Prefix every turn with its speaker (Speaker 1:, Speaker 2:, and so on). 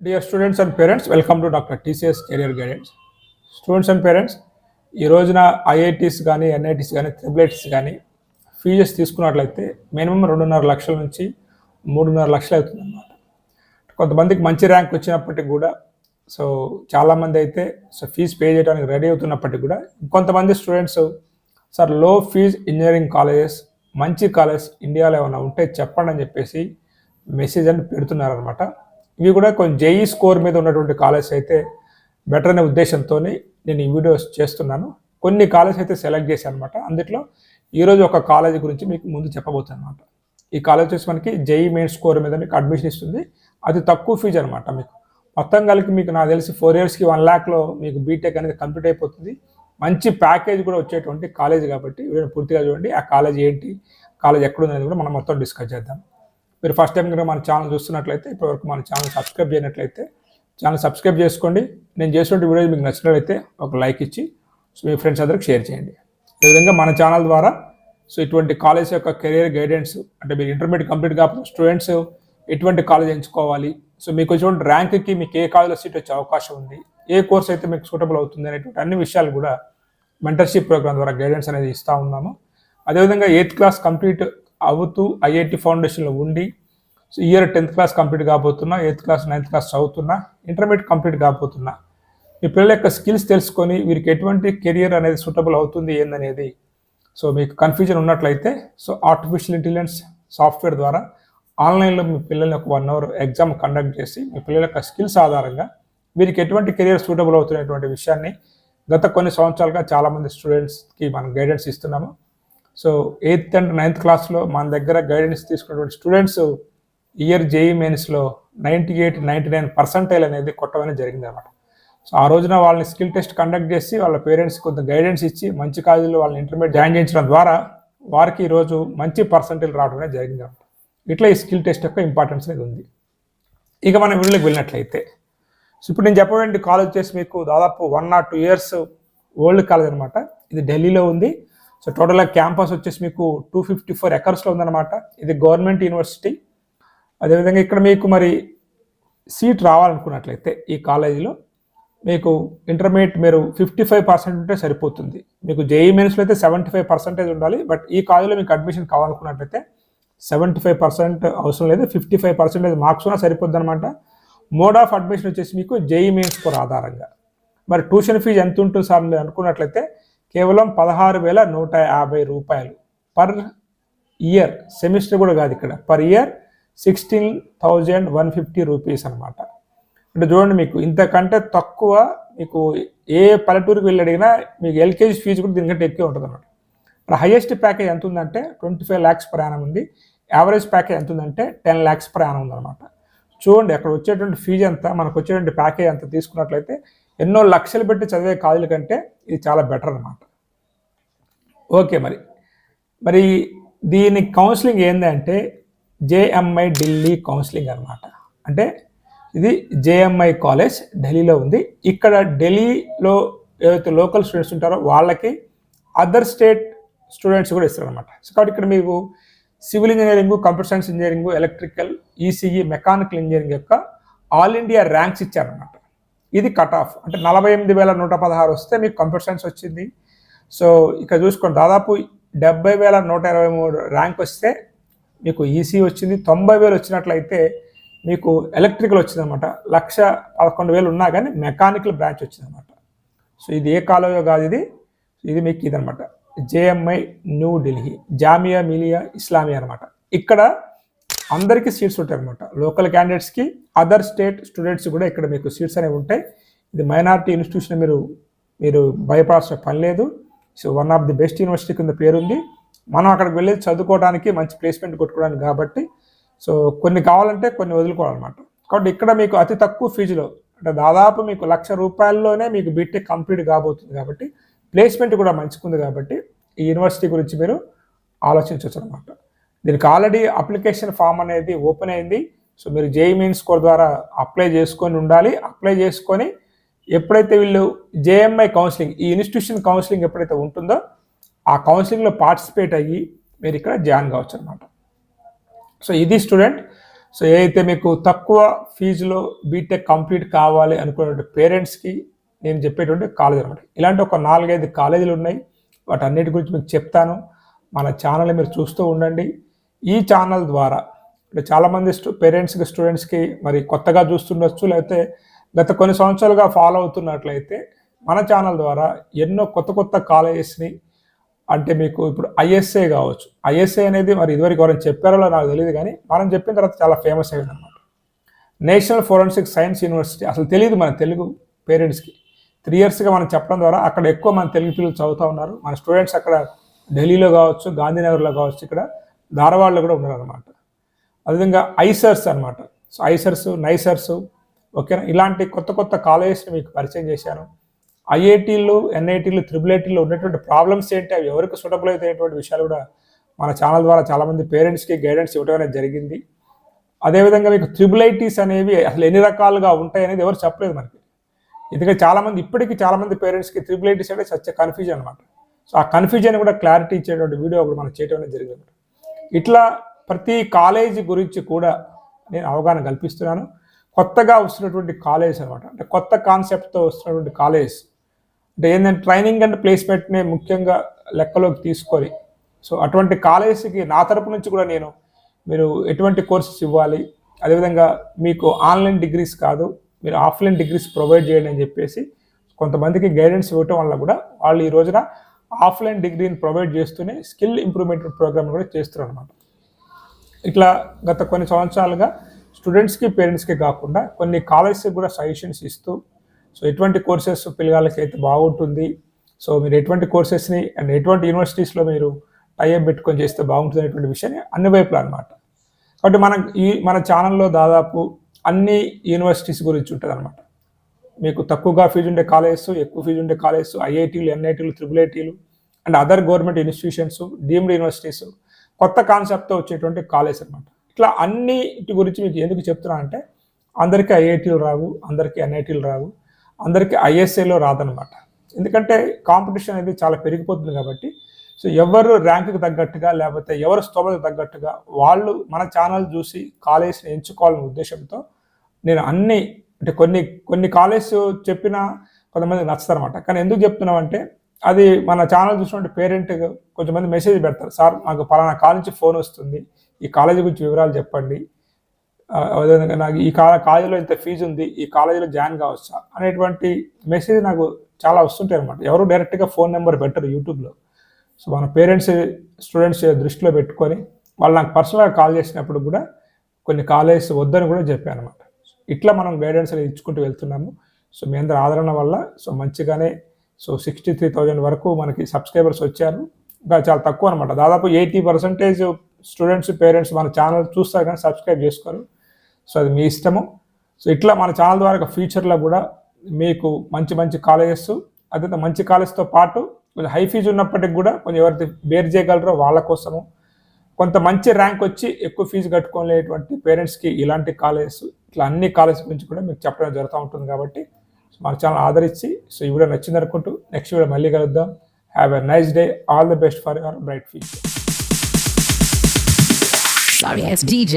Speaker 1: Dear students and parents welcome to doctor TCS career guidance students and parents ఈ రోజున IITs కానీ NITs కానీ త్రిబులైటీస్ కానీ ఫీజెస్ తీసుకున్నట్లయితే మినిమం రెండున్నర లక్షల నుంచి మూడున్నర లక్షలు అవుతుంది అన్నమాట కొంతమందికి మంచి ర్యాంక్ వచ్చినప్పటికి కూడా సో చాలామంది అయితే సో ఫీజు పే చేయడానికి రెడీ అవుతున్నప్పటికి కూడా కొంతమంది స్టూడెంట్స్ సార్లో ఫీజ్ ఇంజనీరింగ్ కాలేజెస్ మంచి కాలేజ్ ఇండియాలో ఏమైనా ఉంటే చెప్పండి అని చెప్పేసి మెసేజ్ అని పెడుతున్నారనమాట ఇవి కూడా కొంచెం జేఈ స్కోర్ మీద ఉన్నటువంటి కాలేజ్ అయితే బెటర్ అనే ఉద్దేశంతో నేను ఈ వీడియోస్ చేస్తున్నాను. కొన్ని కాలేజ్ అయితే సెలెక్ట్ చేశాను అనమాట అందుట్లో ఈరోజు ఒక కాలేజ్ గురించి మీకు ముందు చెప్పబోతాను అనమాట ఈ కాలేజ్ వచ్చేసి మనకి జేఈ మెయిన్ స్కోర్ మీద మీకు అడ్మిషన్ ఇస్తుంది. అది తక్కువ ఫీజు అనమాట మీకు. మొత్తం కలిపి మీకు నాకు తెలిసి ఫోర్ ఇయర్స్కి వన్ ల్యాక్లో మీకు బీటెక్ అనేది కంప్లీట్ అయిపోతుంది. మంచి ప్యాకేజ్ కూడా వచ్చేటువంటి కాలేజ్ కాబట్టి వీడియో పూర్తిగా చూడండి. ఆ కాలేజ్ ఏంటి? కాలేజ్ ఎక్కడ అనేది కూడా మనం మొత్తం డిస్కస్ చేద్దాం. మీరు ఫస్ట్ టైం కనుక మన ఛానల్ చూస్తున్నట్లయితే ఇప్పటివరకు మన ఛానల్ సబ్స్క్రైబ్ చేయనట్లయితే ఛానల్ సబ్స్క్రైబ్ చేసుకోండి. నేను చేసినటువంటి వీడియో మీకు నచ్చినట్లయితే ఒక లైక్ ఇచ్చి సో మీ ఫ్రెండ్స్ అందరికి షేర్ చేయండి. అదేవిధంగా మన ఛానల్ ద్వారా సో ఇటువంటి కాలేజ్ యొక్క కెరియర్ గైడెన్స్ అంటే మీరు ఇంటర్మీడియట్ కంప్లీట్ కాకపోతే స్టూడెంట్స్ ఎటువంటి కాలేజ్ ఎంచుకోవాలి? సో మీకు వచ్చినటువంటి ర్యాంక్కి మీకు ఏ కాలేజ్లో సీట్ వచ్చే అవకాశం ఉంది? ఏ కోర్స్ అయితే మీకు సూటబుల్ అవుతుంది అనేటువంటి అన్ని విషయాలు కూడా మెంటర్షిప్ ప్రోగ్రామ్ ద్వారా గైడెన్స్ అనేది ఇస్తూ ఉన్నాము. అదేవిధంగా ఎయిత్ క్లాస్ కంప్లీట్ అవుతూ ఐఐటి ఫౌండేషన్లో ఉండి so year tenth class complete కాబోతున్నా eighth class ninth class చదువుతున్నా ఇంటర్మీడియట్ కంప్లీట్ కాబోతున్నా. మీ పిల్లల యొక్క స్కిల్స్ తెలుసుకొని వీరికి ఎటువంటి కెరియర్ అనేది సూటబుల్ అవుతుంది ఏందనేది. సో మీకు కన్ఫ్యూజన్ ఉన్నట్లయితే సో ఆర్టిఫిషియల్ ఇంటెలిజెన్స్ సాఫ్ట్వేర్ ద్వారా ఆన్లైన్లో మీ పిల్లల్ని ఒక వన్ అవర్ ఎగ్జామ్ కండక్ట్ చేసి మీ పిల్లల యొక్క స్కిల్స్ ఆధారంగా వీరికి ఎటువంటి కెరియర్ సూటబుల్ అవుతున్నటువంటి విషయాన్ని గత కొన్ని సంవత్సరాలుగా చాలామంది స్టూడెంట్స్కి మనం గైడెన్స్ ఇస్తున్నాము. సో ఎయిత్ అండ్ నైన్త్ క్లాస్లో మన దగ్గర గైడెన్స్ తీసుకున్నటువంటి స్టూడెంట్స్ ఇయర్ జేఈ మెయిన్స్లో ninety eight ninety nine percentile అనేది కొట్టమని జరిగింది అనమాట సో ఆ రోజున వాళ్ళని స్కిల్ టెస్ట్ కండక్ట్ చేసి వాళ్ళ పేరెంట్స్ కొంత గైడెన్స్ ఇచ్చి మంచి కాలేజీలో వాళ్ళని ఇంటర్మీడియట్ జాయిన్ చేయించడం ద్వారా వారికి ఈరోజు మంచి పర్సంటేజ్ రావడం అనేది జరిగింది అనమాట ఇట్లా ఈ స్కిల్ టెస్ట్ యొక్క ఇంపార్టెన్స్ అనేది ఉంది. ఇక మనం వీళ్ళకి వెళ్ళినట్లయితే సో ఇప్పుడు నేను చెప్పబడి కాలేజ్ చేసి మీకు దాదాపు one nought two years old college అనమాట ఇది ఢిల్లీలో ఉంది. సో టోటల్గా క్యాంపస్ వచ్చేసి మీకు టూ ఫిఫ్టీ ఫోర్ ఎకర్స్లో ఉందన్నమాట. ఇది గవర్నమెంట్ యూనివర్సిటీ. అదేవిధంగా ఇక్కడ మీకు మరి సీట్ రావాలనుకున్నట్లయితే ఈ కాలేజీలో మీకు ఇంటర్మీడియట్ మీరు ఫిఫ్టీ ఫైవ్ పర్సెంట్ ఉంటే సరిపోతుంది. మీకు జేఈ మెయిన్స్లో అయితే సెవెంటీ ఫైవ్ పర్సెంటేజ్ ఉండాలి. బట్ ఈ కాలేజీలో మీకు అడ్మిషన్ కావాలనుకున్నట్లయితే సెవెంటీ ఫైవ్ పర్సెంట్ అవసరం లేదు. ఫిఫ్టీ ఫైవ్ పర్సెంటేజ్ మార్క్స్ ఉన్నా సరిపోద్ది అనమాట మోడ్ ఆఫ్ అడ్మిషన్ వచ్చేసి మీకు జేఈ మెయిన్స్ స్కోర్ ఆధారంగా. మరి ట్యూషన్ ఫీజు ఎంత ఉంటుంది సార్ మీరు అనుకున్నట్లయితే కేవలం పదహారు వేల నూట యాభై రూపాయలు. పర్ ఇయర్ సెమిస్టర్ కూడా కాదు ఇక్కడ. Per year sixteen thousand one fifty rupees అనమాట అంటే చూడండి మీకు ఇంతకంటే తక్కువ మీకు ఏ పల్లెటూరుకి వెళ్ళి అడిగినా మీకు ఎల్కేజీ ఫీజు కూడా దీనికంటే ఎక్కువ ఉంటుంది అనమాట ఇప్పుడు హైయెస్ట్ ప్యాకేజ్ ఎంత ఉందంటే ట్వంటీ ఫైవ్ ల్యాక్స్ ప్రయాణం ఉంది. యావరేజ్ ప్యాకేజ్ ఎంత ఉందంటే టెన్ ల్యాక్స్ ప్రయాణం ఉందన్నమాట. చూడండి అక్కడ వచ్చేటువంటి ఫీజు ఎంత మనకు వచ్చేటువంటి ప్యాకేజ్ ఎంత తీసుకున్నట్లయితే ఎన్నో లక్షలు పెట్టి చదివే కాలేజీల కంటే ఇది చాలా బెటర్ అనమాట ఓకే మరి. మరి దీని కౌన్సిలింగ్ ఏంటంటే జేఎంఐ ఢిల్లీ కౌన్సిలింగ్ అనమాట అంటే ఇది జేఎంఐ కాలేజ్ ఢిల్లీలో ఉంది. ఇక్కడ ఢిల్లీలో ఏవైతే లోకల్ స్టూడెంట్స్ ఉంటారో వాళ్ళకి అదర్ స్టేట్ స్టూడెంట్స్ కూడా ఇస్తారనమాట సో కాబట్టి ఇక్కడ మీకు civil engineering computer science engineering electrical ECE mechanical engineering యొక్క ఆల్ ఇండియా ర్యాంక్స్ ఇచ్చారనమాట ఇది కట్ ఆఫ్ అంటే నలభై ఎనిమిది వేల నూట పదహారు వస్తే మీకు కంప్యూటర్ సైన్స్ వచ్చింది. సో ఇక్కడ చూసుకోండి దాదాపు డెబ్బై వేల నూట ఇరవై మూడు ర్యాంక్ వస్తే మీకు ఈసీ వచ్చింది. తొంభై వేలు వచ్చినట్లయితే మీకు ఎలక్ట్రికల్ వచ్చిందనమాట లక్ష పదకొండు వేలు ఉన్నా కానీ మెకానికల్ బ్రాంచ్ వచ్చిందనమాట సో ఇది ఏ కాలేజో కాదు ఇది. ఇది మీకు ఇదనమాట జేఎంఐ న్యూ ఢిల్లీ జామియా మిలియా ఇస్లామియా అనమాట ఇక్కడ అందరికీ సీట్స్ ఉంటాయి అనమాట లోకల్ క్యాండిడేట్స్కి అదర్ స్టేట్ స్టూడెంట్స్ కూడా ఇక్కడ మీకు సీట్స్ అనేవి ఉంటాయి. ఇది మైనారిటీ ఇన్స్టిట్యూషన్ మీరు మీరు భయపడాల్సిన పని లేదు. So one of the best university కింద పేరుంది. మనం అక్కడికి వెళ్ళి చదువుకోవడానికి మంచి ప్లేస్మెంట్ కొట్టుకోవడానికి కాబట్టి సో కొన్ని కావాలంటే కొన్ని వదులుకోవాలన్నమాట. కాబట్టి ఇక్కడ మీకు అతి తక్కువ ఫీజులో అంటే దాదాపు మీకు లక్ష రూపాయల్లోనే మీకు బీటెక్ కంప్లీట్ కాబోతుంది కాబట్టి ప్లేస్మెంట్ కూడా మంచిగా ఉంది కాబట్టి ఈ యూనివర్సిటీ గురించి మీరు ఆలోచించవచ్చు అనమాట దీనికి ఆల్రెడీ అప్లికేషన్ ఫామ్ అనేది ఓపెన్ అయింది. సో మీరు జేఈ మెయిన్ స్కోర్ ద్వారా అప్లై చేసుకొని ఉండాలి. అప్లై చేసుకొని ఎప్పుడైతే వీళ్ళు జేఎంఐ కౌన్సిలింగ్ ఈ ఇన్స్టిట్యూషన్ కౌన్సిలింగ్ ఎప్పుడైతే ఉంటుందో ఆ కౌన్సిలింగ్లో పార్టిసిపేట్ అయ్యి మీరు ఇక్కడ జాయిన్ కావచ్చు అనమాట సో ఇది స్టూడెంట్ సో ఏదైతే మీకు తక్కువ ఫీజులో బీటెక్ కంప్లీట్ కావాలి అనుకునే పేరెంట్స్కి నేను చెప్పేటువంటి కాలేజ్ అనమాట. ఇలాంటి ఒక నాలుగైదు కాలేజీలు ఉన్నాయి. వాటి అన్నిటి గురించి మీకు చెప్తాను. మన ఛానల్ మీరు చూస్తూ ఉండండి. ఈ ఛానల్ ద్వారా అంటే చాలామంది స్టూ పేరెంట్స్కి స్టూడెంట్స్కి మరి కొత్తగా చూస్తుండొచ్చు లేకపోతే గత కొన్ని సంవత్సరాలుగా ఫాలో అవుతున్నట్లయితే మన ఛానల్ ద్వారా ఎన్నో కొత్త కొత్త కాలేజెస్ని అంటే మీకు ఇప్పుడు ఐఎస్ఏ కావచ్చు. ఐఎస్ఏ అనేది మరి ఇదివరకు ఎవరైనా చెప్పారో నాకు తెలియదు కానీ మనం చెప్పిన తర్వాత చాలా ఫేమస్ అయింది అనమాట నేషనల్ ఫోరెన్సిక్ సైన్స్ యూనివర్సిటీ అసలు తెలియదు మన తెలుగు పేరెంట్స్కి త్రీ ఇయర్స్గా మనం చెప్పడం ద్వారా అక్కడ ఎక్కువ మన తెలుగు పిల్లలు చదువుతూ ఉన్నారు. మన స్టూడెంట్స్ అక్కడ ఢిల్లీలో కావచ్చు గాంధీనగర్లో కావచ్చు ఇక్కడ ధారవాడలో కూడా ఉన్నారు అనమాట అదేవిధంగా ఐసర్స్ అనమాట సో ఐసర్స్ నైసర్స్ ఓకేనా? ఇలాంటి కొత్త కొత్త కాలేజెస్ని మీకు పరిచయం చేశాను. ఐఐటీలు ఎన్ఐటీలు త్రిబుల్ ఐటీలు ఉన్నటువంటి ప్రాబ్లమ్స్ ఏంటి? అవి ఎవరికి సూటబుల్ అయితేటువంటి విషయాలు కూడా మన ఛానల్ ద్వారా చాలామంది పేరెంట్స్కి గైడెన్స్ ఇవ్వడం అనేది జరిగింది. అదేవిధంగా మీకు త్రిబుల్ ఐటీస్ అనేవి అసలు ఎన్ని రకాలుగా ఉంటాయి అనేది ఎవరు చెప్పలేదు మనకి. ఎందుకంటే చాలామంది ఇప్పటికీ చాలామంది పేరెంట్స్కి త్రిబుల్ ఐటీస్ అంటే సత్య కన్ఫ్యూజన్ అనమాట సో ఆ కన్ఫ్యూజన్ కూడా క్లారిటీ ఇచ్చేటువంటి వీడియో ఒకటి మనం చేయడం అనేది జరిగింది ఇట్లా ప్రతి కాలేజీ గురించి కూడా నేను అవగాహన కల్పిస్తున్నాను. కొత్తగా వస్తున్నటువంటి కాలేజ్ అనమాట. అంటే కొత్త కాన్సెప్ట్తో వస్తున్నటువంటి కాలేజ్. అంటే ఏంటంటే ట్రైనింగ్ అండ్ ప్లేస్మెంట్ని ముఖ్యంగా లెక్కలోకి తీసుకొని సో అటువంటి కాలేజీకి నా తరపు నుంచి కూడా నేను మీరు ఎటువంటి కోర్సెస్ ఇవ్వాలి అదేవిధంగా మీకు ఆన్లైన్ డిగ్రీస్ కాదు మీరు ఆఫ్లైన్ డిగ్రీస్ ప్రొవైడ్ చేయండి అని చెప్పేసి కొంతమందికి గైడెన్స్ ఇవ్వటం వల్ల కూడా వాళ్ళు ఈ రోజున ఆఫ్లైన్ డిగ్రీని ప్రొవైడ్ చేస్తూనే స్కిల్ ఇంప్రూవ్మెంట్ ప్రోగ్రామ్ కూడా చేస్తున్నారు అనమాట ఇట్లా గత కొన్ని సంవత్సరాలుగా స్టూడెంట్స్కి పేరెంట్స్కి కాకుండా కొన్ని కాలేజెస్కి కూడా సజెషన్స్ ఇస్తూ సో ఎటువంటి కోర్సెస్ పిల్లగాళ్ళకి అయితే బాగుంటుంది సో మీరు ఎటువంటి కోర్సెస్ని అండ్ ఎటువంటి యూనివర్సిటీస్లో మీరు టైఅప్ పెట్టుకొని చేస్తే బాగుంటుంది అనేటువంటి విషయాన్ని అన్ని వైపులా అనమాట కాబట్టి మన ఈ మన ఛానల్లో దాదాపు అన్ని యూనివర్సిటీస్ గురించి ఉంటుంది అనమాట మీకు తక్కువగా ఫీజు ఉండే కాలేజెస్ ఎక్కువ ఫీజు ఉండే కాలేజెస్ ఐఐటీలు ఎన్ఐటీలు triple ఐటీలు and other government institutions deemed universities కొత్త కాన్సెప్ట్తో వచ్చేటువంటి కాలేజ్ అనమాట ఇట్లా అన్నిటి గురించి మీకు ఎందుకు చెప్తున్నా అంటే అందరికీ ఐఐటీలు రావు అందరికీ ఎన్ఐటీలు రావు అందరికీ ఐఎస్ఏలో రాదనమాట ఎందుకంటే కాంపిటీషన్ అనేది చాలా పెరిగిపోతుంది కాబట్టి సో ఎవరు ర్యాంకుకి తగ్గట్టుగా లేకపోతే ఎవరు స్తోమతకు తగ్గట్టుగా వాళ్ళు మన ఛానల్ చూసి కాలేజ్ని ఎంచుకోవాలనే ఉద్దేశంతో నేను అన్ని అంటే కొన్ని కొన్ని కాలేజ్ చెప్పిన కొంతమంది నచ్చుతారన్నమాట కానీ ఎందుకు చెప్తున్నామంటే అది మన ఛానల్ చూసినటువంటి పేరెంట్ కొంతమంది మెసేజ్ పెడతారు. సార్ మాకు పలానా కాలేజ్ నుంచి ఫోన్ వస్తుంది. ఈ కాలేజీ గురించి వివరాలు చెప్పండి. అదేవిధంగా నాకు ఈ కాల కాలేజీలో ఇంత ఫీజు ఉంది. ఈ కాలేజీలో జాయిన్ కావచ్చా? అనేటువంటి మెసేజ్ నాకు చాలా వస్తుంటాయి అనమాట ఎవరు డైరెక్ట్గా ఫోన్ నెంబర్ పెట్టరు యూట్యూబ్లో. సో మన పేరెంట్స్ స్టూడెంట్స్ దృష్టిలో పెట్టుకొని వాళ్ళు నాకు పర్సనల్గా కాల్ చేసినప్పుడు కూడా కొన్ని కాలేజెస్ వద్దని కూడా చెప్పాను అనమాట ఇట్లా మనం గైడెన్స్ అనేది ఇచ్చుకుంటూ వెళ్తున్నాము. సో మీ అందరి ఆదరణ వల్ల సో మంచిగానే సో సిక్స్టీ త్రీ థౌజండ్ వరకు మనకి సబ్స్క్రైబర్స్ వచ్చారు. ఇంకా చాలా తక్కువ అనమాట దాదాపు ఎయిటీ పర్సెంటేజ్ స్టూడెంట్స్ పేరెంట్స్ మన ఛానల్ చూస్తారు కానీ సబ్స్క్రైబ్ చేసుకోరు. సో అది మీ ఇష్టము. సో ఇట్లా మన ఛానల్ ద్వారా ఫ్యూచర్లో కూడా మీకు మంచి మంచి కాలేజెస్ అదే మంచి కాలేజ్తో పాటు కొంచెం హై ఫీజు ఉన్నప్పటికి కూడా కొంచెం ఎవరైతే బేర్ చేయగలరో వాళ్ళ కోసము కొంత మంచి ర్యాంక్ వచ్చి ఎక్కువ ఫీజు కట్టుకోలేటువంటి పేరెంట్స్కి ఇలాంటి కాలేజెస్ ఇట్లా అన్ని కాలేజ్ గురించి కూడా మీకు చెప్పడం జరుగుతూ ఉంటుంది కాబట్టి సో మన ఛానల్ ఆదరించి సో ఈ వీడియో నచ్చింది అనుకుంటూ నెక్స్ట్ వీడియో మళ్ళీ కలుద్దాం. Have a nice day all the best for your bright future
Speaker 2: Sorry, it's DJ.